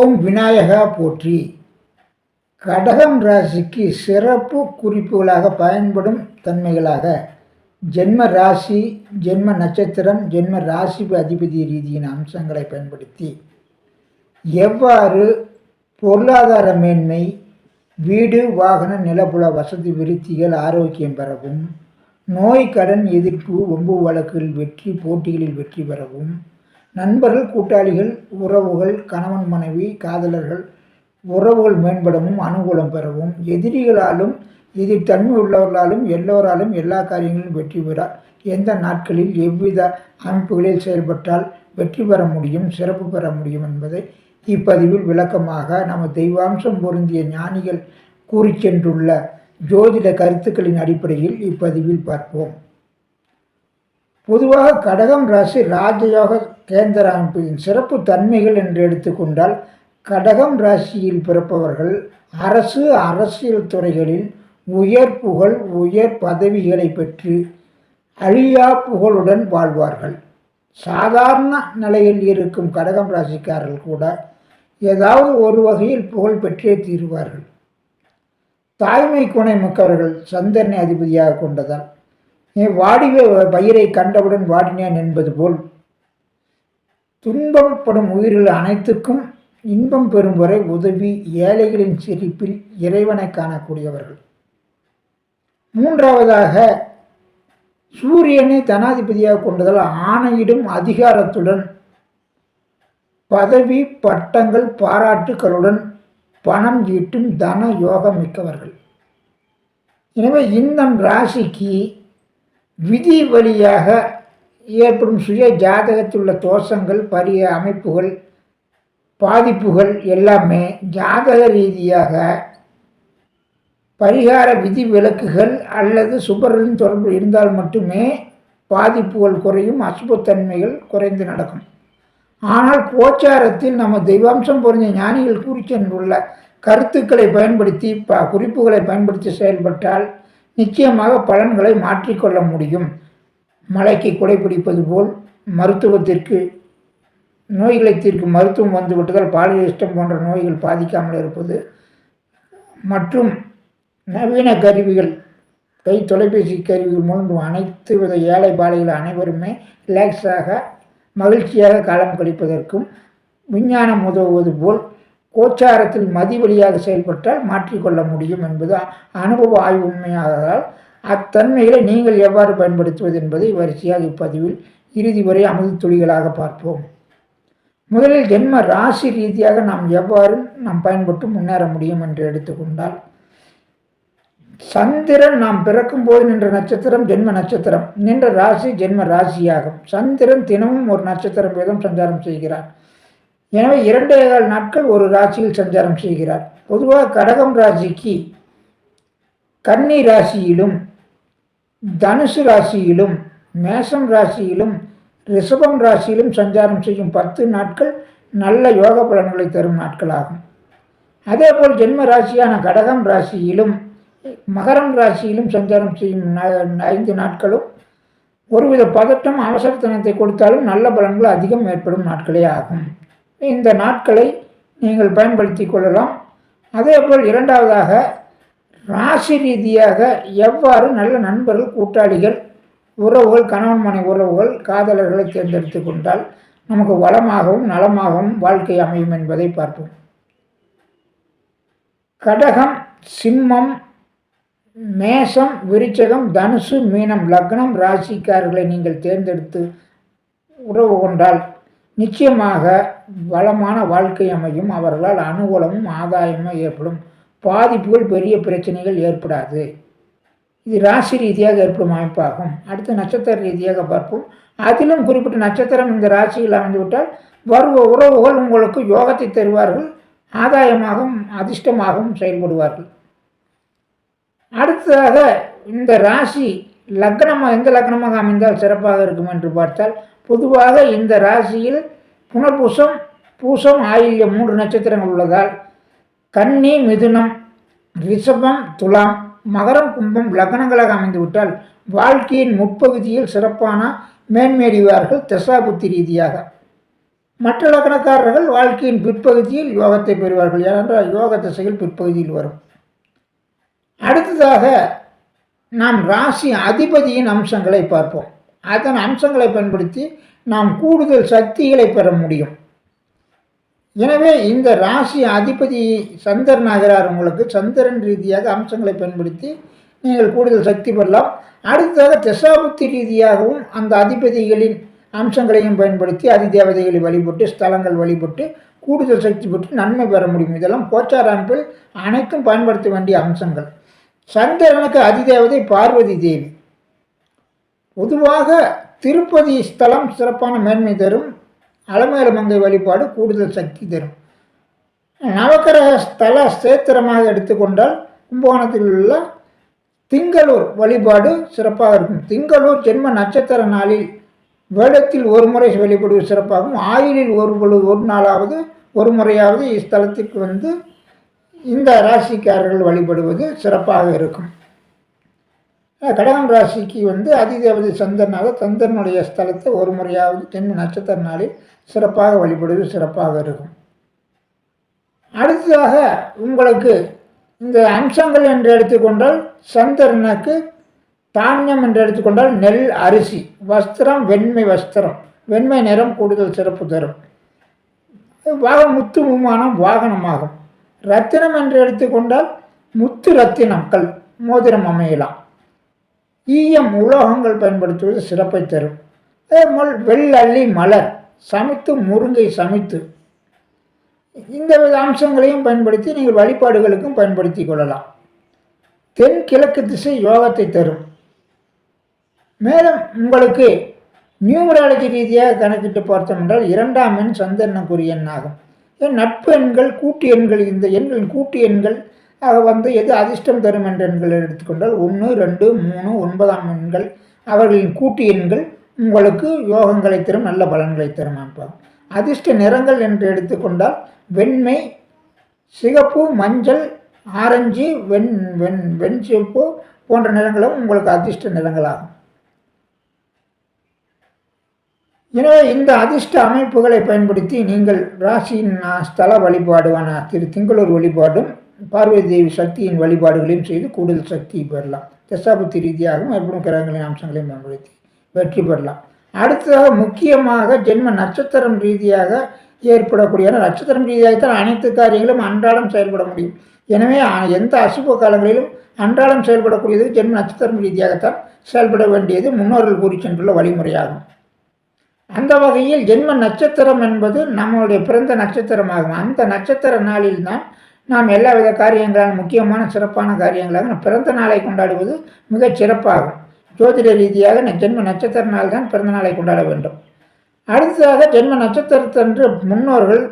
ஓம் விநாயகா போற்றி. கடகம் ராசிக்கு சிறப்பு குறிப்புகளாக பயன்படும் தன்மைகளாக ஜென்ம ராசி ஜென்ம நட்சத்திரம் ஜென்ம ராசி அதிபதி ரீதியின் அம்சங்களை பயன்படுத்தி எவ்வாறு பொருளாதார மேன்மை வீடு வாகன நிலப்புல வசதி விருத்திகள் ஆரோக்கியம் பெறவும் நோய் கடன் எதிர்ப்பு ஒம்பு வழக்குகளில் வெற்றி போட்டிகளில் வெற்றி பெறவும் நண்பர்கள் கூட்டாளிகள் உறவுகள் கணவன் மனைவி காதலர்கள் உறவுகள் மேம்படவும் அனுகூலம் பெறவும் எதிரிகளாலும் எதிர் தன்மை உள்ளவர்களாலும் எல்லோராலும் எல்லா காரியங்களிலும் வெற்றி பெறார். எந்த நாட்களில் எவ்வித அமைப்புகளில் செயல்பட்டால் வெற்றி பெற முடியும் சிறப்பு பெற முடியும் என்பதை இப்பதிவில் விளக்கமாக நம்ம தெய்வாம்சம் பொருந்திய ஞானிகள் கூறி சென்றுள்ள ஜோதிட கருத்துக்களின் அடிப்படையில் இப்பதிவில் பார்ப்போம். பொதுவாக கடகம் ராசி ராஜயோக கேந்திர அமைப்பின் சிறப்பு தன்மைகள் என்று எடுத்துக்கொண்டால் கடகம் ராசியில் பிறப்பவர்கள் அரசு அரசியல் துறைகளில் உயர் புகழ் உயர் பதவிகளை பெற்று அழியா புகழுடன் வாழ்வார்கள். சாதாரண நிலையில் இருக்கும் கடகம் ராசிக்காரர்கள் கூட ஏதாவது ஒரு வகையில் புகழ் பெற்றே தீருவார்கள். தாய்மை குணை மிக்கவர்கள் சந்திரனை அதிபதியாக கொண்டதால் நீ பயிரை கண்டவுடன் வாடினேன் என்பது போல். துன்பப்படும் உயிர்கள் அனைத்துக்கும் இன்பம் பெறும் வரை உதவி ஏழைகளின் சிரிப்பில் இறைவனை காணக்கூடியவர்கள். மூன்றாவதாக சூரியனை தனாதிபதியாக கொண்டதால் ஆணையிடும் அதிகாரத்துடன் பதவி பட்டங்கள் பாராட்டுகளுடன் பணம் ஈட்டும் தன யோகம் மிக்கவர்கள் எனவே இந்த ராசிக்கு விதி வழியாக ஏற்படும் சுய ஜாதகத்தில் உள்ள தோஷங்கள் பரிய அமைப்புகள் பாதிப்புகள் எல்லாமே ஜாதக ரீதியாக பரிகார விதி விலக்குகள் அல்லது சுபர்களின் தொடர்பு இருந்தால் மட்டுமே பாதிப்புகள் குறையும் அசுபத்தன்மைகள் குறைந்து நடக்கும். ஆனால் கோச்சாரத்தில் நம்ம தெய்வாம்சம் புரிஞ்ச ஞானிகள் குறிச்சென்றுள்ள கருத்துக்களை பயன்படுத்தி ப குறிப்புகளை பயன்படுத்தி செயல்பட்டால் நிச்சயமாக பலன்களை மாற்றிக்கொள்ள முடியும். மலைக்கு குடைப்பிடிப்பது போல் மருத்துவத்திற்கு நோய்களை தீர்க்கும் மருத்துவம் வந்துவிட்டதால் பாலியலிஸ்டம் போன்ற நோய்கள் பாதிக்காமல் இருப்பது. மற்றும் நவீன கருவிகள் கை தொலைபேசி கருவிகள் மூலம் அனைத்து வித ஏழை பாலைகள் அனைவருமே ரிலாக்ஸாக மகிழ்ச்சியாக காலம் கழிப்பதற்கும் விஞ்ஞானம் உதவுவது போல் கோச்சாரத்தில் மதி வழியாக செயல்பட்டால் மாற்றிக்கொள்ள முடியும் என்பது அனுபவ ஆய்வு உண்மையாகதால் அத்தன்மைகளை நீங்கள் எவ்வாறு பயன்படுத்துவது என்பதை வரிசையாக இப்பதிவில் இறுதி வரை அமுது துளிகளாக பார்ப்போம். முதலில் ஜென்ம ராசி ரீதியாக நாம் எவ்வாறு நாம் பயன்பட்டு முன்னேற முடியும் என்று எடுத்துக்கொண்டால் சந்திரன் நாம் பிறக்கும் போது நின்ற நட்சத்திரம் ஜென்ம நட்சத்திரம். நின்ற ராசி ஜென்ம ராசியாகும். சந்திரன் தினமும் ஒரு நட்சத்திரம் வேதம் சஞ்சாரம் செய்கிறார். எனவே இரண்டே கால் நாட்கள் ஒரு ராசியில் சஞ்சாரம் செய்கிறார். பொதுவாக கடகம் ராசிக்கு கன்னி ராசியிலும் தனுசு ராசியிலும் மேசம் ராசியிலும் ரிஷபம் ராசியிலும் சஞ்சாரம் செய்யும் பத்து நாட்கள் நல்ல யோக பலன்களை தரும் நாட்களாகும். அதேபோல் ஜென்ம ராசியான கடகம் ராசியிலும் மகரம் ராசியிலும் சஞ்சாரம் செய்யும் ஐந்து நாட்களும் ஒருவித பதட்டம் அவசரத்தனத்தை கொடுத்தாலும் நல்ல பலன்கள் அதிகம் ஏற்படும் நாட்களே ஆகும். இந்த நாட்களை நீங்கள் பயன்படுத்தி கொள்ளலாம். அதேபோல் இரண்டாவதாக ராசி ரீதியாக எவ்வாறு நல்ல நண்பர்கள் கூட்டாளிகள் உறவுகள் கணவன் மனை உறவுகள் காதலர்களை தேர்ந்தெடுத்து கொண்டால் நமக்கு வளமாகவும் நலமாகவும் வாழ்க்கை அமையும் என்பதை பார்ப்போம். கடகம் சிம்மம் மேஷம் விருச்சகம் தனுசு மீனம் லக்னம் ராசிக்காரர்களை நீங்கள் தேர்ந்தெடுத்து உறவு கொண்டால் நிச்சயமாக வளமான வாழ்க்கை அமையும். அவர்களால் அனுகூலமும் ஆதாயமும் ஏற்படும். பாதிப்புகள் பெரிய பிரச்சனைகள் ஏற்படாது. இது ராசி ரீதியாக ஏற்படும் அமைப்பாகும். அடுத்து நட்சத்திர ரீதியாக பார்ப்போம். அதிலும் குறிப்பிட்ட நட்சத்திரம் இந்த ராசியில் அமைந்துவிட்டால் வருவ உறவுகள் உங்களுக்கு யோகத்தை தருவார்கள். ஆதாயமாகவும் அதிர்ஷ்டமாகவும் செயல்படுவார்கள். அடுத்ததாக இந்த ராசி லக்னமாக எந்த லக்னமாக அமைந்தால் சிறப்பாக இருக்கும் என்று பார்த்தால் பொதுவாக இந்த ராசியில் புனர்பூசம் பூசம் ஆகிய மூன்று நட்சத்திரங்கள் உள்ளதால் கன்னி மிதுனம் ரிஷபம் துலாம் மகரம் கும்பம் லக்னங்களாக அமைந்துவிட்டால் வாழ்க்கையின் முற்பகுதியில் சிறப்பான மேன்மேறிவார்கள் தசாபுத்தி ரீதியாக. மற்ற லக்னக்காரர்கள் வாழ்க்கையின் பிற்பகுதியில் யோகத்தை பெறுவார்கள். ஏனென்றால் யோக திசைகள் பிற்பகுதியில் வரும். அடுத்ததாக நாம் ராசி அதிபதியின் அம்சங்களை பார்ப்போம். அதன் அம்சங்களை பயன்படுத்தி நாம் கூடுதல் சக்திகளை பெற முடியும். எனவே இந்த ராசி அதிபதி சந்திரன் ஆகிறார் உங்களுக்கு. சந்திரன் ரீதியாக அம்சங்களை பயன்படுத்தி நீங்கள் கூடுதல் சக்தி பெறலாம். அடுத்ததாக தசாபுத்தி ரீதியாகவும் அந்த அதிபதிகளின் அம்சங்களையும் பயன்படுத்தி அதிதேவதைகளை வழிபட்டு ஸ்தலங்கள் வழிபட்டு கூடுதல் சக்தி பெற்று நன்மை பெற முடியும். இதெல்லாம் கோச்சார அமைப்பில் அனைத்தும் பயன்படுத்த வேண்டிய அம்சங்கள். சந்திரனுக்கு அதிதேவதை பார்வதி தேவி. பொதுவாக திருப்பதி ஸ்தலம் சிறப்பான மேன்மை தரும். அலமேல மங்கை வழிபாடு கூடுதல் சக்தி தரும். நவக்கிரக ஸ்தல சேத்திரமாக எடுத்துக்கொண்டால் கும்பகோணத்தில் உள்ள திங்களூர் வழிபாடு சிறப்பாக இருக்கும். திங்களூர் ஜென்ம நட்சத்திர நாளில் வேடத்தில் ஒரு முறை வழிபடுவது சிறப்பாகும். ஆயிலில் ஒரு பொழுது ஒரு நாளாவது ஒரு முறையாவது இஸ்தலத்திற்கு வந்து இந்த ராசிக்காரர்கள் வழிபடுவது சிறப்பாக இருக்கும். கடகம் ராசிக்கு வந்து அதிதேவதை சந்திரனாக சந்திரனுடைய ஸ்தலத்தை ஒரு முறையாவது தென் நட்சத்திர நாளில் சிறப்பாக வழிபடுவது சிறப்பாக இருக்கும். அடுத்ததாக உங்களுக்கு இந்த அம்சங்கள் என்று எடுத்துக்கொண்டால் சந்திரனுக்கு தானியம் என்று எடுத்துக்கொண்டால் நெல் அரிசி வஸ்திரம் வெண்மை வஸ்திரம். வெண்மை நிறம் கூடுதல் சிறப்பு தரும். வாக முத்து விமானம் வாகனமாகும். ரத்தினம் என்று எடுத்துக்கொண்டால் முத்து ரத்தினம் கல் மோதிரம் அமையலாம். ஈயம் உலோகங்கள் பயன்படுத்துவது சிறப்பை தரும். அதேபோல் வெள்ளள்ளி மலர் சமைத்து முருங்கை சமைத்து. இந்த வித அம்சங்களையும் பயன்படுத்தி நீங்கள் வழிபாடுகளுக்கும் பயன்படுத்தி கொள்ளலாம். தென் கிழக்கு திசை யோகத்தை தரும். மேலும் உங்களுக்கு நியூமராலஜி ரீதியாக கணக்கிட்டு பார்த்தோம் என்றால் இரண்டாம் எண் சந்தர்ணக்குரிய எண்ணாகும். ஏன் நட்பு எண்கள் கூட்டு எண்கள் இந்த எண்களின் கூட்டு எண்கள் ஆக வந்து எது அதிர்ஷ்டம் தரும் என்ற எண்களை எடுத்துக்கொண்டால் ஒன்று ரெண்டு மூணு ஒன்பதாம் எண்கள். அவர்களின் கூட்டு எண்கள் உங்களுக்கு யோகங்களை தரும் நல்ல பலன்களை தரும் அமைப்பாகும் அதிர்ஷ்ட நிறங்கள் என்று எடுத்துக்கொண்டால் வெண்மை சிகப்பு மஞ்சள் ஆரஞ்சு வெண் வெண் வெண் சிவப்பு போன்ற நிறங்களும் உங்களுக்கு அதிர்ஷ்ட நிறங்களாகும். எனவே இந்த அதிர்ஷ்ட அமைப்புகளை பயன்படுத்தி நீங்கள் ராசியின் ஸ்தல வழிபாடுவான திரு திங்களூர் வழிபாடும் பார்வதி தேவி சக்தியின் வழிபாடுகளையும் செய்து கூடுதல் சக்தி பெறலாம். தசாபுத்தி ரீதியாகவும் ஏற்படும் கிரகங்களின் அம்சங்களையும் பயன்படுத்தி வெற்றி பெறலாம். அடுத்ததாக முக்கியமாக ஜென்ம நட்சத்திரம் ரீதியாக ஏற்படக்கூடிய நட்சத்திரம் ரீதியாகத்தான் அனைத்து காரியங்களும் அன்றாடம் செயல்பட முடியும். எனவே எந்த அசுப காலங்களிலும் அன்றாடம் செயல்படக்கூடியது ஜென்ம நட்சத்திரம் ரீதியாகத்தான் செயல்பட வேண்டியது முன்னோர்கள் கூறி சென்றுள்ள வழிமுறையாகும். அந்த வகையில் ஜென்ம நட்சத்திரம் என்பது நம்மளுடைய பிறந்த நட்சத்திரமாகும். அந்த நட்சத்திர நாளில் தான் நாம் எல்லா வித காரியங்களால் முக்கியமான சிறப்பான காரியங்களாக பிறந்த நாளை கொண்டாடுவது மிகச் சிறப்பாகும். ஜோதிட ரீதியாக ஜென்ம நட்சத்திர நாள் தான் பிறந்த நாளை கொண்டாட வேண்டும். அடுத்ததாக ஜென்ம நட்சத்திரத்தன்று முன்னோர்கள்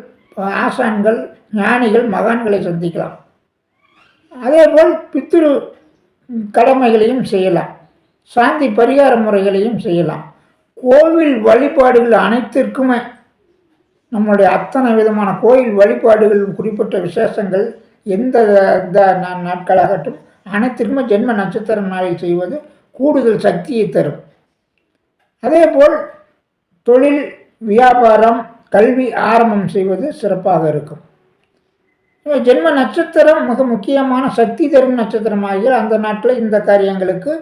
ஆசான்கள் ஞானிகள் மகான்களை சந்திக்கலாம். அதேபோல் பித்ரு கடமைகளையும் செய்யலாம். சாந்தி பரிகார முறைகளையும் செய்யலாம். கோவில் வழிபாடுகள் அனைத்திற்குமே நம்மளுடைய அத்தனை விதமான கோயில் வழிபாடுகளின் குறிப்பிட்ட விசேஷங்கள் எந்த நாட்களாகட்டும் அனைத்திற்குமே ஜென்ம நட்சத்திரம் நாளில் செய்வது கூடுதல் சக்தியை தரும். அதேபோல் தொழில் வியாபாரம் கல்வி ஆரம்பம் செய்வது சிறப்பாக இருக்கும். ஜென்ம நட்சத்திரம் மிக முக்கியமான சக்தி தரும் நட்சத்திரமாகிய அந்த நாட்டில் இந்த காரியங்களுக்கு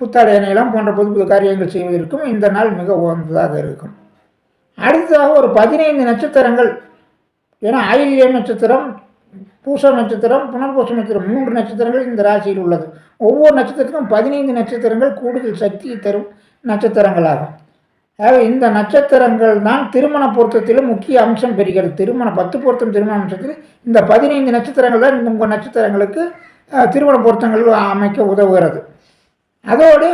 புத்தாடை நிலம் போன்ற புது புது காரியங்கள் செய்வதற்கும் இந்த நாள் மிக உகந்ததாக இருக்கும். அடுத்ததாக ஒரு பதினைந்து நட்சத்திரங்கள். ஏன்னா ஆயில்ய நட்சத்திரம் பூச நட்சத்திரம் புனர்பூச நட்சத்திரம் மூன்று நட்சத்திரங்கள் இந்த ராசியில் உள்ளது. ஒவ்வொரு நட்சத்திரத்துக்கும் பதினைந்து நட்சத்திரங்கள் கூடுதல் சக்தியை தரும் நட்சத்திரங்களாகும். ஆக இந்த நட்சத்திரங்கள் தான் திருமண பொருத்தத்திலும் முக்கிய அம்சம் பெறுகிறது. திருமண பத்து பொருத்தம் திருமண அம்சத்தில் இந்த பதினைந்து நட்சத்திரங்கள் தான் உங்கள் நட்சத்திரங்களுக்கு திருமண பொருத்தங்கள் அமைக்க உதவுகிறது. அதோடு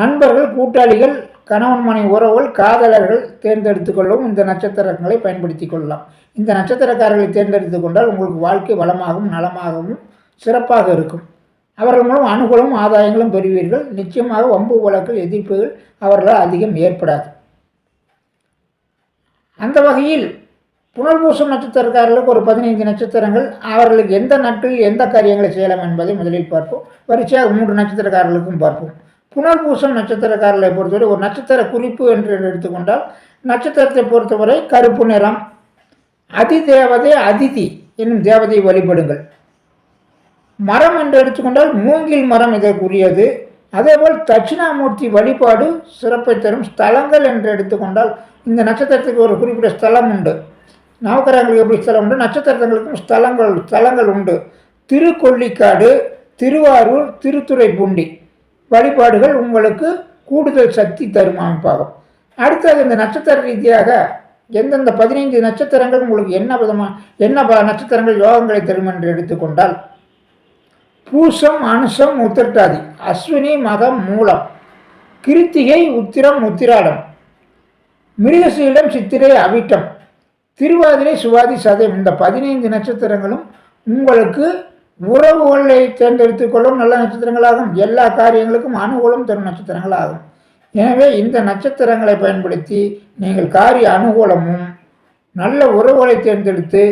நண்பர்கள் கூட்டாளிகள் கணவன் மனை உறவுகள் காதலர்கள் தேர்ந்தெடுத்து கொள்ளவும் இந்த நட்சத்திரங்களை பயன்படுத்தி கொள்ளலாம். இந்த நட்சத்திரக்காரர்களை தேர்ந்தெடுத்து கொண்டால் உங்களுக்கு வாழ்க்கை வளமாகவும் நலமாகவும் சிறப்பாக இருக்கும். அவர்கள் மூலம் அனுகூலமும் ஆதாயங்களும் பெறுவீர்கள். நிச்சயமாக வம்பு வழக்கில் எதிர்ப்புகள் அவர்களால் அதிகம் ஏற்படாது. அந்த வகையில் புனர்பூசம் நட்சத்திரக்காரர்களுக்கு ஒரு பதினைந்து நட்சத்திரங்கள். அவர்களுக்கு எந்த நாட்களில் எந்த காரியங்களை செய்யலாம் என்பதை முதலில் பார்ப்போம். வரிசையாக மூன்று நட்சத்திரக்காரர்களுக்கும் பார்ப்போம். புனர்பூசம் நட்சத்திரக்காரர்களை பொறுத்தவரை ஒரு நட்சத்திர குறிப்பு என்று எடுத்துக்கொண்டால் நட்சத்திரத்தை பொறுத்தவரை கருப்பு நிறம் அதி தேவதை அதிதி என்னும் தேவதையை வழிபடுங்கள். மரம் என்று எடுத்துக்கொண்டால் மூங்கில் மரம் இதற்குரியது. அதேபோல் தட்சிணாமூர்த்தி வழிபாடு சிறப்பை தரும் ஸ்தலங்கள் என்று எடுத்துக்கொண்டால் இந்த நட்சத்திரத்துக்கு ஒரு குறிப்பிட்ட ஸ்தலம் உண்டு. நவக்கிரகங்களுக்கு எப்படி ஸ்தலம் உண்டு? நட்சத்திரங்களுக்கும் ஸ்தலங்கள் ஸ்தலங்கள் உண்டு. திருக்கொள்ளிக்காடு திருவாரூர் திருத்துறைப்பூண்டி. வழிபாடுகள் உங்களுக்கு கூடுதல் சக்தி தரும் அமைப்பாகும். அடுத்தது இந்த நட்சத்திர ரீதியாக எந்தெந்த பதினைந்து நட்சத்திரங்கள் உங்களுக்கு என்ன விதமாக என்ன ப- நட்சத்திரங்கள் யோகங்களை தரும் என்று எடுத்துக்கொண்டால் பூசம் அனுசம் உத்திரட்டாதி அஸ்வினி மகம் மூலம் கிருத்திகை உத்திரம் உத்திராடம் மிருகசீலம் சித்திரை அவிட்டம் திருவாதிரை சுவாதி சதயம் இந்த பதினைந்து நட்சத்திரங்களும் உங்களுக்கு உறவுகளை தேர்ந்தெடுத்துக் கொள்ளும் நல்ல நட்சத்திரங்களாகும். எல்லா காரியங்களுக்கும் அனுகூலம் தரும் நட்சத்திரங்களாகும். எனவே இந்த நட்சத்திரங்களை பயன்படுத்தி நீங்கள் காரிய அனுகூலமும் நல்ல உறவுகளை தேர்ந்தெடுத்து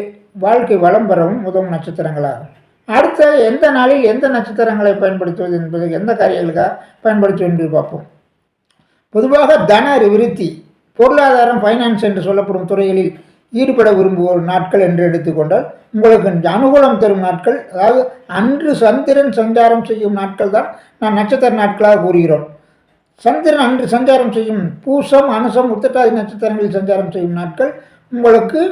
வாழ்க்கை வளம் பெறவும் உதவும் நட்சத்திரங்களாகும். அடுத்த எந்த நாளில் எந்த நட்சத்திரங்களை பயன்படுத்துவது என்பது எந்த காரியங்களுக்காக பயன்படுத்துவது என்று பார்ப்போம். பொதுவாக தன விருத்தி பொருளாதாரம் ஃபைனான்ஸ் என்று சொல்லப்படும் துறைகளில் ஈடுபட விரும்புவோர் நாட்கள் என்று எடுத்துக்கொண்டால் உங்களுக்கு அனுகூலம் தரும் நாட்கள் அதாவது அன்று சந்திரன் சஞ்சாரம் செய்யும் நாட்கள் தான் நான் நட்சத்திர நாட்களாக கூறுகிறோம். சந்திரன் அன்று சஞ்சாரம் செய்யும் பூசம் அனுசம் உத்தட்டாதி நட்சத்திரங்களில் சஞ்சாரம் செய்யும் நாட்கள் உங்களுக்கு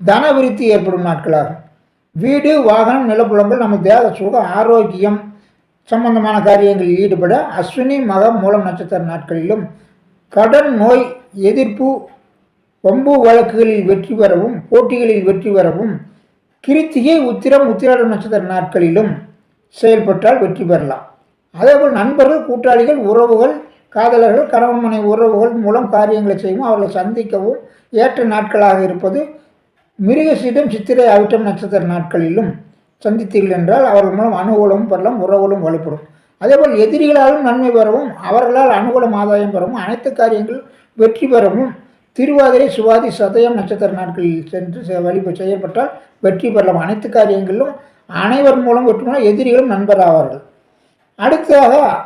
தன விருத்தி ஏற்படும் நாட்களாகும். வீடு வாகனம் நிலப்புலங்கள் நம்ம தேக சுகம் ஆரோக்கியம் சம்பந்தமான காரியங்களில் ஈடுபட அஸ்வினி மகம் மூலம் நட்சத்திர நாட்களிலும் கடன் நோய் எதிர்ப்பு வம்பு வழக்குகளில் வெற்றி பெறவும் போட்டிகளில் வெற்றி பெறவும் கிருத்திகை உத்திரம் உத்திராடம் நட்சத்திர நாட்களிலும் செயல்பட்டால் வெற்றி பெறலாம். அதேபோல் நண்பர்கள் கூட்டாளிகள் உறவுகள் காதலர்கள் கணவன் மனை உறவுகள் மூலம் காரியங்களை செய்யவும் அவர்களை சந்திக்கவும் ஏற்ற நாட்களாக இருப்பது மிருகசீடம் சித்திரை அவிட்டம் நட்சத்திர நாட்களிலும் சந்தித்தீர்கள் என்றால் அவர்கள் மூலம் அனுகூலமும் பெறலாம் உறவுகளும் வலுப்படும் அதேபோல் எதிரிகளாலும் நன்மை பெறவும் அவர்களால் அனுகூலம் ஆதாயம் பெறவும் அனைத்து காரியங்கள் வெற்றி பெறவும் திருவாதிரை சுவாதி சதயம் நட்சத்திர நாட்களில் சென்று செ- வழிப செய்யப்பட்டால் வெற்றி பெறலாம். அனைத்து காரியங்களிலும் அனைவர் மூலம் வெற்றி எதிரிகளும் நண்பராவார்கள். அடுத்ததாக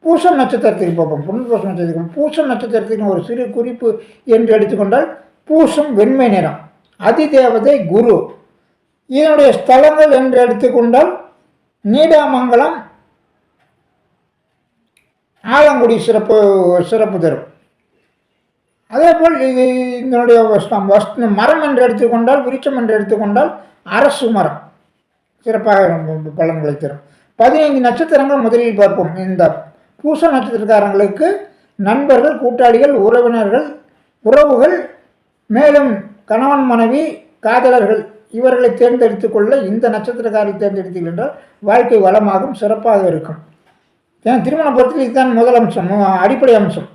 பூசம் நட்சத்திரத்துக்கு பார்ப்போம். புனர்பூசம் நட்சத்திரத்துக்கு பூசம் நட்சத்திரத்துக்கு ஒரு சிறு குறிப்பு என்று எடுத்துக்கொண்டால் பூசம் வெண்மை நிறம். அதிதேவதை குரு. இதனுடைய ஸ்தலங்கள் என்று எடுத்துக்கொண்டால் நீடாமங்கலம் ஆலங்குடி சிறப்பு சிறப்பு தரும். அதேபோல் இது இதனுடைய வஸ்தம் மரம் என்று எடுத்துக்கொண்டால் விருட்சம் என்று எடுத்துக்கொண்டால் அரசு மரம். சிறப்பாக ரொம்ப பலன்களை தரும். பதினைந்து நட்சத்திரங்கள் முதலில் பார்ப்போம். இந்த பூச நட்சத்திரக்காரங்களுக்கு நண்பர்கள் கூட்டாளிகள் உறவினர்கள் உறவுகள் மேலும் கணவன் மனைவி காதலர்கள் இவர்களை தேர்ந்தெடுத்து கொள்ள இந்த நட்சத்திரக்காரை தேர்ந்தெடுத்தீர்கள் என்றால் வாழ்க்கை வளமாகும் சிறப்பாக இருக்கும். ஏன்? திருமண பொறுத்தில் இதுதான் முதல் அம்சம் அடிப்படை அம்சம்.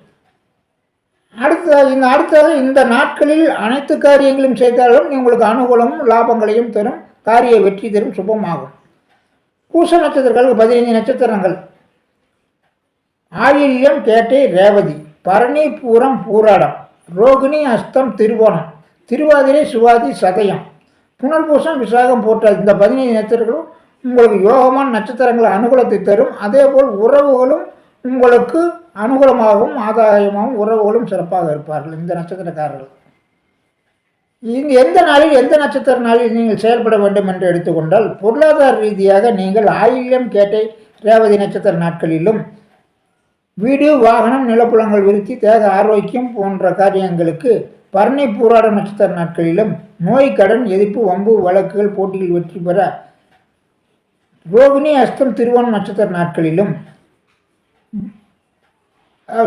அடுத்த இந்த அடுத்தது இந்த நாட்களில் அனைத்து காரியங்களையும் செய்தாலும் உங்களுக்கு அனுகூலமும் லாபங்களையும் தரும். காரிய வெற்றி தரும் சுபமாகும். பூச நட்சத்திரங்களுக்கு பதினைந்து நட்சத்திரங்கள். ஆயில்யம் கேட்டை ரேவதி. பரணி பூரம் பூராடம். ரோகிணி அஸ்தம் திருவோணம். திருவாதிரை சுவாதி சதயம். புனர்பூசம் விசாகம் போன்ற இந்த பதினைந்து நட்சத்திரங்களும் உங்களுக்கு யோகமான நட்சத்திரங்கள் அனுகூலத்தை தரும். அதேபோல் உறவுகளும் உங்களுக்கு அனுகூலமாகவும் ஆதாயமாகவும் உறவுகளும் சிறப்பாக இருப்பார்கள் இந்த நட்சத்திரக்காரர்கள். இங்கு எந்த நாளில் எந்த நட்சத்திர நாளில் நீங்கள் செயல்பட வேண்டும் என்று எடுத்துக்கொண்டால் பொருளாதார ரீதியாக நீங்கள் ஆயில்யம் கேட்டை ரேவதி நட்சத்திர நாட்களிலும் வீடு வாகனம் நிலப்புலங்கள் விருத்தி தேக ஆரோக்கியம் போன்ற காரியங்களுக்கு பரணி பூராட நட்சத்திர நாட்களிலும் நோய் கடன் எதிர்ப்பு வம்பு வழக்குகள் போட்டியில் வெற்றி பெற ரோகிணி அஸ்தம் திருவோணம் நட்சத்திர நாட்களிலும்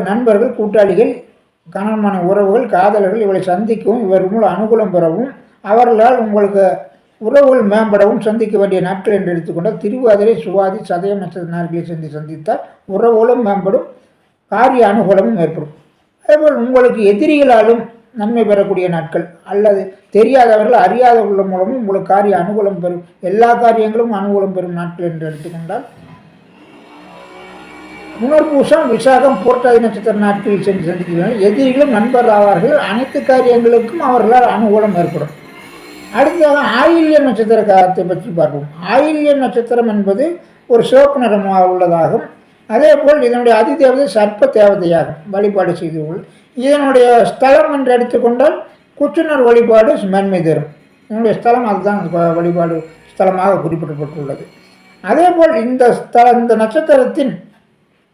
நண்பர்கள் கூட்டாளிகள் கணவன் உறவுகள் காதலர்கள் இவளை சந்திக்கவும் இவர் மூலம் அனுகூலம் பெறவும் அவர்களால் உங்களுக்கு உறவுகள் மேம்படவும் சந்திக்க வேண்டிய நாட்கள் என்று எடுத்துக்கொண்டால் திருவாதிரை சுவாதி சதயம் நட்சத்திர நாட்களை சந்தி சந்தித்தால் உறவுகளும் மேம்படும் காரிய அனுகூலமும் ஏற்படும். அதேபோல் உங்களுக்கு எதிரிகளாலும் நன்மை பெறக்கூடிய நாட்கள் அல்லது தெரியாதவர்கள் அறியாதவர்கள் மூலமும் உங்களுக்கு காரிய அனுகூலம் பெறும் எல்லா காரியங்களும் அனுகூலம் பெறும் நாட்கள் என்று எடுத்துக்கொண்டால் புனர்பூசம் விசாகம் போர்ட்டாதி நட்சத்திர நாட்களில் சென்று சந்திக்கிறார்கள் எதிரிகளும் நண்பர் ஆவார்கள். அனைத்து காரியங்களுக்கும் அவர்களால் அனுகூலம் ஏற்படும். அடுத்ததாக ஆயில்ய நட்சத்திர காலத்தை பற்றி பார்ப்போம். ஆயில்ய நட்சத்திரம் என்பது ஒரு சிவப்பு நிறமாக உள்ளதாகும். அதே போல் இதனுடைய அதிதேவதை சர்ப்ப தேவதையாகும். வழிபாடு செய்தவர்கள் இதனுடைய ஸ்தலம் என்று எடுத்துக்கொண்டால் குச்சுனர் வழிபாடு மேன்மை தரும். என்னுடைய ஸ்தலம் அதுதான் வழிபாடு ஸ்தலமாக குறிப்பிடப்பட்டுள்ளது. அதேபோல் இந்த ஸ்தல இந்த நட்சத்திரத்தின்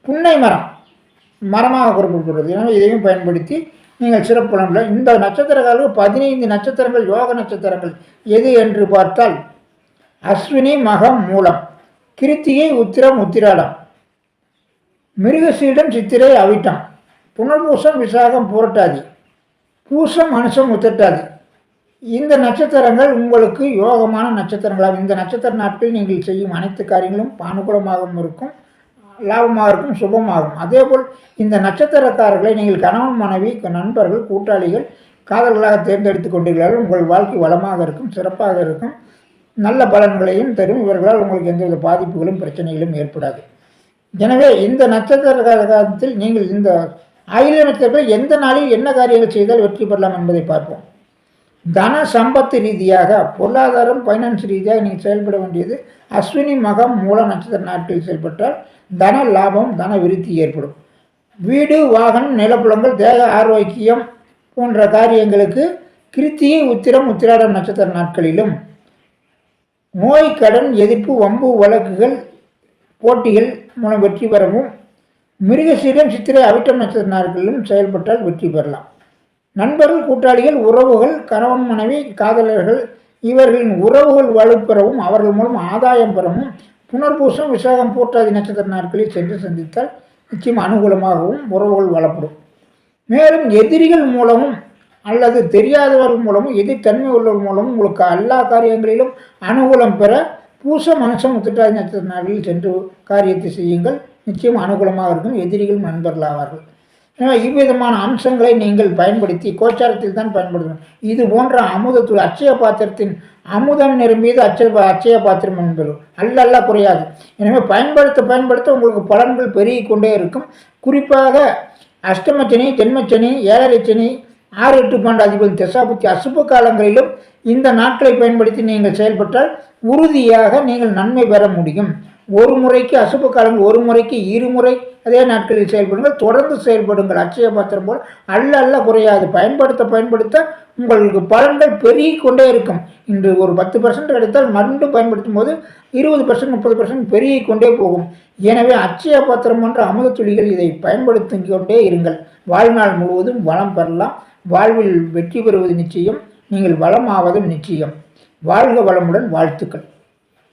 புன்னை மரம். மரமாக குறிப்பிடப்படுகிறது. எனவே இதையும் பயன்படுத்தி நீங்கள் சிறப்புல இந்த நட்சத்திரங்களுக்கு பதினைந்து நட்சத்திரங்கள் யோக நட்சத்திரங்கள் எது என்று பார்த்தால் அஸ்வினி மகம் மூலம் கிருத்திகை உத்திரம் உத்திராடம் மிருகசீடம் சித்திரை அவிட்டம் புனர்பூசம் விசாகம் புரட்டாதி பூசம் அனுசம் உத்திரட்டாதி. இந்த நட்சத்திரங்கள் உங்களுக்கு யோகமான நட்சத்திரங்களாகும். இந்த நட்சத்திர நாட்களில் நீங்கள் செய்யும் அனைத்து காரியங்களும் அனுகூலமாகவும் இருக்கும். லாபமாக இருக்கும் சுபமாகும் அதேபோல் இந்த நட்சத்திரக்காரர்களை நீங்கள் கணவன் மனைவி நண்பர்கள் கூட்டாளிகள் காதல்களாக தேர்ந்தெடுத்து கொண்டீர்களால் உங்கள் வாழ்க்கை வளமாக இருக்கும் சிறப்பாக இருக்கும். நல்ல பலன்களையும் தரும். இவர்களால் உங்களுக்கு எந்தவித பாதிப்புகளும் பிரச்சனைகளும் ஏற்படாது. எனவே இந்த நட்சத்திர காலத்தில் நீங்கள் இந்த ஆயுள நட்சத்திரத்தில் எந்த நாளில் என்ன காரியங்கள் செய்தால் வெற்றி பெறலாம் என்பதை பார்ப்போம். தன சம்பத்து ரீதியாக பொருளாதாரம் ஃபைனான்ஸ் ரீதியாக நீங்கள் செயல்பட வேண்டியது அஸ்வினி மகம் மூல நட்சத்திர நாட்டில் செயல்பட்டால் தன லாபம் தன விருத்தி ஏற்படும். வீடு வாகனம் நிலப்புலங்கள் தேக ஆரோக்கியம் போன்ற காரியங்களுக்கு கிருத்தியை உத்திரம் உத்திராடம் நட்சத்திர நாட்களிலும் நோய் கடன் எதிர்ப்பு வம்பு வழக்குகள் போட்டிகள் மூலம் வெற்றி பெறவும் மிருகசீரம் சித்திரை அவிட்டம் நட்சத்திர நாட்களிலும் செயல்பட்டால் வெற்றி பெறலாம். நண்பர்கள் கூட்டாளிகள் உறவுகள் கணவன் மனைவி காதலர்கள் இவர்களின் உறவுகள் வலுப்பெறவும் அவர்கள் மூலம் ஆதாயம் பெறவும் புனர்பூசம் விசாகம் போட்டாதி நட்சத்திர நாட்களில் சென்று சந்தித்தால் நிச்சயம் அனுகூலமாகவும் உறவுகள் வளப்படும். மேலும் எதிரிகள் மூலமும் அல்லது தெரியாதவர்கள் மூலமும் எதிர்த்தன்மை உள்ளவர் மூலமும் உங்களுக்கு எல்லா காரியங்களிலும் அனுகூலம் பெற பூச மனுஷம் முத்திட்டாதி நட்சத்திர நாட்களில் சென்று காரியத்தை செய்யுங்கள். நிச்சயம் அனுகூலமாக இருக்கும். எதிரிகள் நண்பர்களாவார்கள் இவ்விதமான அம்சங்களை நீங்கள் பயன்படுத்தி கோச்சாரத்தில் தான் பயன்படுத்தணும். இது போன்ற அமுதத்துள் அச்சய பாத்திரத்தின் அமுதம் நிரம்பியது அச்ச பா- அச்சய பாத்திரம் என்பது. அல்ல அல்ல குறையாது எனவே பயன்படுத்த பயன்படுத்த உங்களுக்கு பலன்கள் பெருகி கொண்டே இருக்கும். குறிப்பாக அஷ்டமச்சனி தென்மச்சனி ஏழரைச்சனி ஆறு எட்டு பன்னெண்டு அதிபதி தசாபுத்தி அசுப காலங்களிலும் இந்த நாட்களை பயன்படுத்தி நீங்கள் செயல்பட்டால் உறுதியாக நீங்கள் நன்மை பெற முடியும். ஒரு முறைக்கு அசுப காலங்கள் ஒரு முறைக்கு இருமுறை அதே நாட்களில் செயல்படுங்கள். தொடர்ந்து செயல்படுங்கள். அச்சய பாத்திரம் போல் அல்ல அல்ல குறையாது. பயன்படுத்த பயன்படுத்த உங்களுக்கு பலன்கள் பெருகி கொண்டே இருக்கும். இன்று ஒரு பத்து பர்சன்ட் கிடைத்தால் மறுபடியும் பயன்படுத்தும் போது இருபது பர்சன்ட் முப்பது பர்சன்ட் பெருகி கொண்டே போகும். எனவே அச்சய பாத்திரம் போன்ற அமுத துளிகள் இதை பயன்படுத்தி கொண்டே இருங்கள். வாழ்நாள் முழுவதும் வளம் பெறலாம். வாழ்வில் வெற்றி பெறுவது நிச்சயம். நீங்கள் வளமாவதும் நிச்சயம். வாழ்க வளமுடன் வாழ்த்துக்கள்.